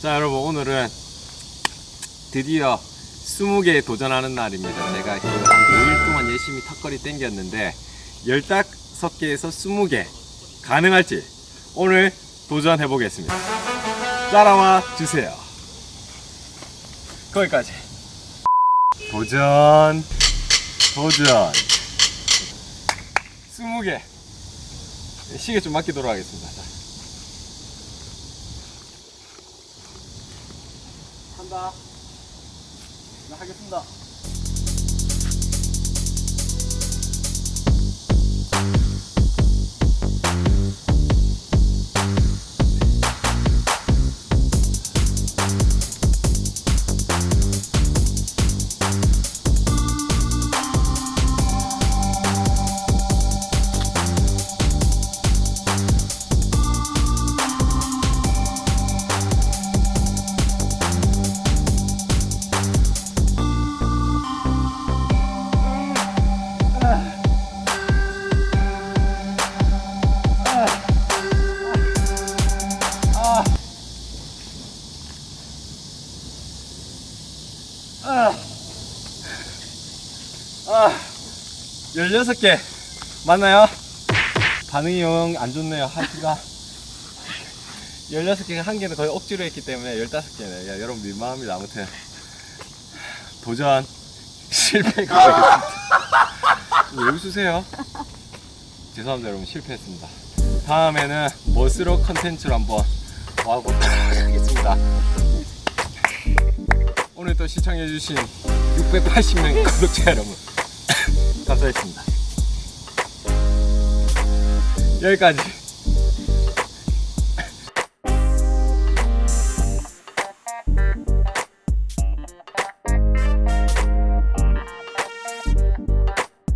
자 여러분 오늘은 드디어 20개에 도전하는 날입니다. 제가 그한 5일 동안 열심히 턱걸이 땡겼는데 15개에서 20개 가능할지 오늘 도전해 보겠습니다. 따라와 주세요. 거기까지. 도전 도전. 20개. 시계 좀 맡기도록 하겠습니다 자. 한다. 나 하겠습니다. 아, 16개 맞나요? 반응이 영 안 좋네요. 하기가 16개가 한 개는 거의 억지로 했기 때문에 15개네. 야, 여러분 민망합니다. 아무튼 도전 실패가 되겠습니다. 왜 웃으세요? 죄송합니다. 여러분 실패했습니다. 다음에는 멋으로 컨텐츠로 한번 와보도록 하겠습니다. 오늘 또 시청해주신 680명 구독자 여러분 감사했습니다. 여기까지